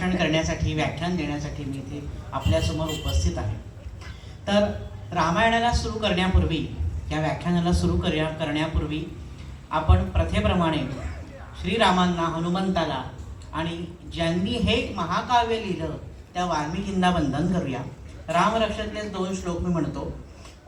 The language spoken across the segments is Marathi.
भाषण करण्यासाठी व्याख्यान देण्यासाठी मी इथे आपल्यासमोर उपस्थित आहे. तर रामायणाला सुरू करण्यापूर्वी या व्याख्यानाला सुरू करण्या करण्यापूर्वी आपण प्रथेप्रमाणे श्रीरामांना हनुमंताला आणि ज्यांनी हे महाकाव्य लिहिलं त्या वाल्मिकींना वंदन करूया. रामरक्षातलेच दोन श्लोक मी म्हणतो.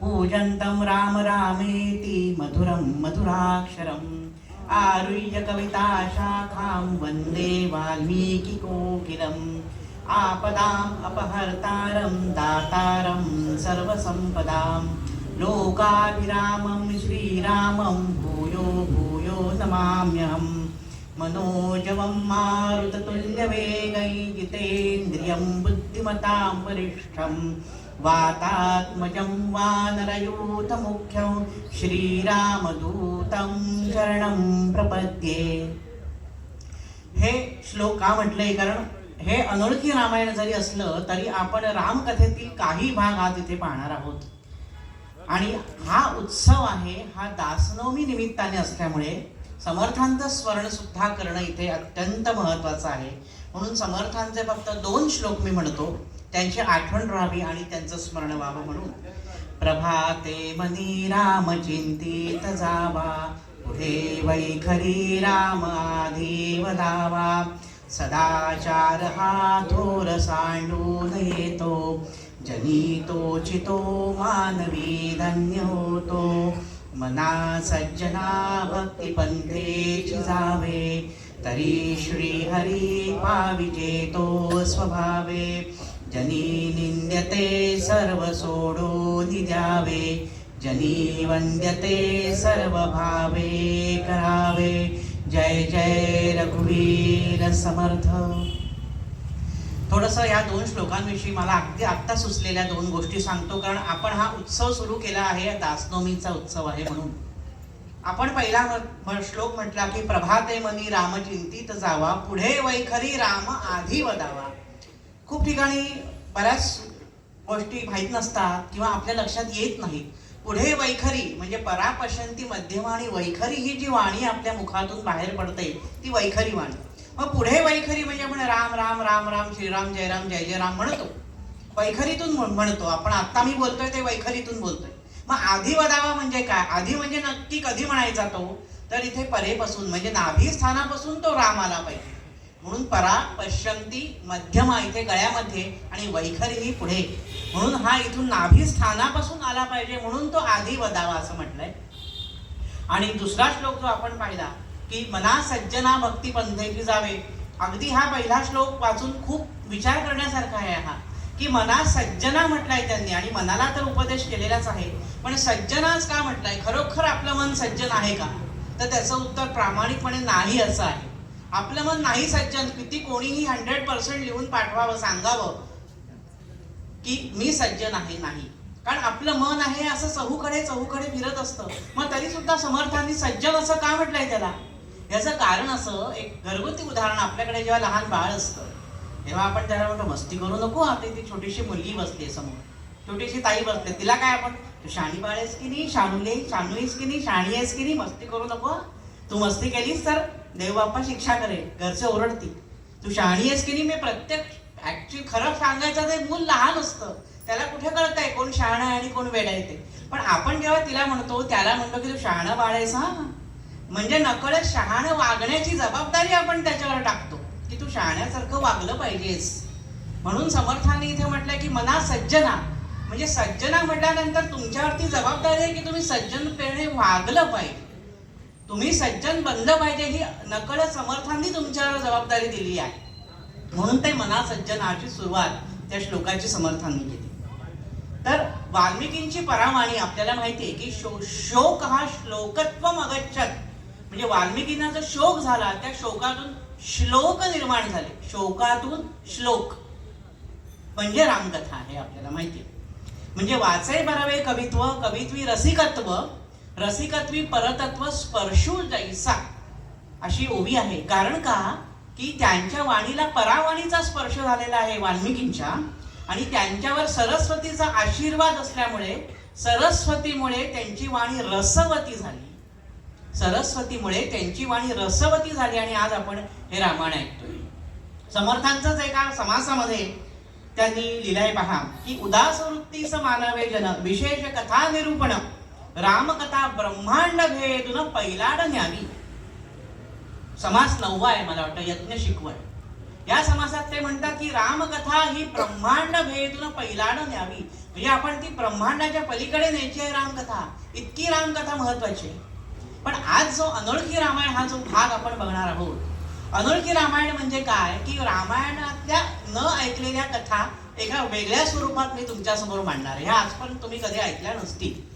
कूजन्तं राम रामेती मधुरम मधुराक्षरम. आरुह्य कविता शाखां वन्दे वाल्मीकिकोकिलम् आपदाम् अपहर्तारं दातारं सर्वसम्पदां लोकाभिरामं श्रीरामं भूयो भूयो नमाम्यहम्। मनोजवं मारुततुल्यवेगैजितेन्द्रियं बुद्धिमतां वरिष्ठम्। वातात्मजं वानरयूतमुख्यं श्रीरामदूतं शरणं प्रपद्ये. हे श्लोक का म्हटलंय? कारण हे अनोळखी रामायण जरी असलं तरी आपण रामकथेतील काही भाग आज इथे पाहणार आहोत. आणि हा उत्सव आहे हा दासनवमी निमित्ताने असल्यामुळे समर्थांचं स्मरण सुद्धा करणं इथे अत्यंत महत्वाचं आहे. म्हणून समर्थांचे फक्त दोन श्लोक मी म्हणतो. त्यांची आठवण राहावी आणि त्यांचं स्मरण व्हावं म्हणून. प्रभाते मनी राम चिंतित जावा. पुढे वैखरी राम आधी वदावा सदाचार हा थोर सांडून येतो. जनी तो चितो मानवी धन्य होतो. मना सज्जना भक्ती जावे. तरी श्री हरी पाविजेतो स्वभावे. जनी निंद्यते सर्व सोडून द्यावे जनी वंद्यते सर्व भावे करावे. जय जय रघुवीर समर्थ. थोडंसं या दोन श्लोकांविषयी मला अगदी आत्ता सुचलेल्या दोन गोष्टी सांगतो कारण आपण हा उत्सव सुरू केला आहे दासनवमीचा उत्सव आहे म्हणून. आपण पहिला म- श्लोक म्हटला की प्रभाते मनी राम चिंतीत जावा पुढे वैखरी राम आधी वदावा. खूप ठिकाणी बऱ्याच गोष्टी माहीत नसतात किंवा आपल्या लक्षात येत नाहीत. पुढे वैखरी म्हणजे परापशंती मध्यवाणी वैखरी ही जी वाणी आपल्या मुखातून बाहेर पडते ती वैखरी वाणी. मग पुढे वैखरी म्हणजे आपण राम राम राम राम श्रीराम जयराम जय जय राम म्हणतो. वैखरीतून म्हण- म्हणतो. आपण आत्ता मी बोलतोय ते वैखरीतून बोलतोय. मग आधी वदावा म्हणजे काय? आधी म्हणजे नक्की कधी म्हणायचा तो? तर इथे परेपासून म्हणजे नाभी स्थानापासून तो राम आला पाहिजे. म्हणून परा पश्यंती मध्यमा इथे गळ्यामध्ये आणि वैखरी ही पुढे. म्हणून हा इथून नाभी स्थानापासून आला पाहिजे म्हणून तो आधी वदावा असं म्हटलंय. आणि दुसरा श्लोक जो आपण पाहिला की मना सज्जना भक्ती पंथेची जावे. अगदी हा पहिला श्लोक वाचून खूप विचार करण्यासारखा आहे हा. की मना सज्जना म्हटलाय त्यांनी आणि मनाला तर उपदेश केलेलाच आहे. पण सज्जनाच का म्हटलाय? खरोखर आपलं मन सज्जन आहे का? तर त्याचं उत्तर प्रामाणिकपणे नाही असं आहे. आपलं मन नाही सज्जन. किती कोणीही हंड्रेड पर्सेंट लिहून पाठवावं सांगावं की मी सज्जन आहे नाही. कारण आपलं मन आहे असं चहूकडे चहूकडे फिरत असतं. मग तरी सुद्धा समर्थांनी सज्जन असं का म्हटलंय त्याला? याचं कारण असं एक घरगुती उदाहरण आपल्याकडे जेव्हा लहान बाळ असतं तेव्हा आपण त्याला म्हणतो मस्ती करू नको आता ती छोटीशी मुलगी बसली समोर. छोटीशी ताई बसते तिला काय आपण तू शाणी बाळ आहेस की नाही? शाणूले शाणू आहेस की नाही? शाणी आहेस की नाही? मस्ती करू नको. तू मस्ती केलीस तर देवबाप्पा शिक्षा करेल घरचे ओरडतील. तू शहाणी आहेस की नाही? मी प्रत्येक ऍक्च्युली खरं सांगायचं ते मूल लहान असतं. त्याला कुठे कळतंय कोण शहाणा आहे आणि कोण वेडा येते पण आपण जेव्हा तिला म्हणतो त्याला म्हणतो की तू शहाणा बाळ हा? म्हणजे नकळत शहाणं वागण्याची जबाबदारी आपण त्याच्यावर टाकतो की तू शहाण्यासारखं वागलं पाहिजेस. म्हणून समर्थांनी इथे म्हटलंय की मना सज्जना. म्हणजे सज्जना म्हटल्यानंतर तुमच्यावरती जबाबदारी आहे की तुम्ही सज्जनपणे वागलं पाहिजे. तुम्ही सज्जन बनलं पाहिजे ही नकळत समर्थांनी तुमच्यावर जबाबदारी दिली आहे. म्हणून ते मना सज्जनाची सुरुवात त्या श्लोकाची समर्थांनी केली. तर वाल्मिकींची परावाणी आपल्याला माहिती आहे की शो शोक हा श्लोकत्व अगच्छत म्हणजे वाल्मिकींना जो शोक झाला त्या शोकातून श्लोक निर्माण झाले. शोकातून श्लोक. म्हणजे रामकथा हे आपल्याला माहिती आहे. म्हणजे वाचे बरावे कवित्व कवित्वी रसिकत्व रसिकत्वी परतत्व स्पर्शू जैसा अशी ओवी आहे. कारण का? की त्यांच्या वाणीला परावाणीचा स्पर्श झालेला आहे वाल्मिकींच्या आणि त्यांच्यावर सरस्वतीचा आशीर्वाद असल्यामुळे सरस्वतीमुळे त्यांची वाणी रसवती झाली. सरस्वतीमुळे त्यांची वाणी रसवती झाली आणि आज आपण हे रामायण ऐकतोय. समर्थांचंच एका समासामध्ये त्यांनी लिहिलंय पहा की उदास वृत्तीस मानवे जन विशेष कथा निरूपण रामकथा ब्रह्मांड भेदून पैलाड न्यावी. समास नववा आहे मला वाटतं यज्ञ शिकवण या समासात ते म्हणतात की रामकथा ही ब्रह्मांड भेदून पैलाड न्यावी. म्हणजे आपण ती ब्रह्मांडाच्या पलीकडे न्यायची आहे रामकथा. इतकी रामकथा महत्वाची आहे. पण आज जो अनोळखी रामायण हा जो भाग आपण बघणार आहोत अनोळखी रामायण म्हणजे काय? की रामायणातल्या न ऐकलेल्या कथा एका वेगळ्या स्वरूपात मी तुमच्यासमोर मांडणार आहे. ह्या आजपर्यंत तुम्ही कधी ऐकल्या नसतील.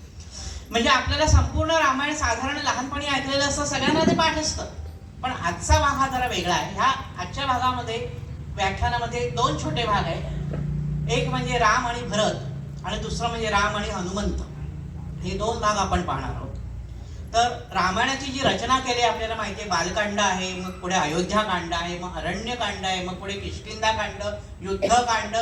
म्हणजे आपल्याला संपूर्ण रामायण साधारण लहानपणी ऐकलेलं असतं सगळ्यांना ते पाठ असतं. पण आजचा भाग हा जरा वेगळा आहे. ह्या आजच्या भागामध्ये व्याख्यानामध्ये दोन छोटे भाग आहेत. एक म्हणजे राम आणि भरत आणि दुसरं म्हणजे राम आणि हनुमंत. हे दोन भाग आपण पाहणार आहोत. तर रामायणाची जी रचना केली आपल्याला माहिती आहे बालकांड आहे मग पुढे अयोध्या कांड आहे मग अरण्यकांड आहे मग पुढे किष्किंदा कांड युद्धकांड.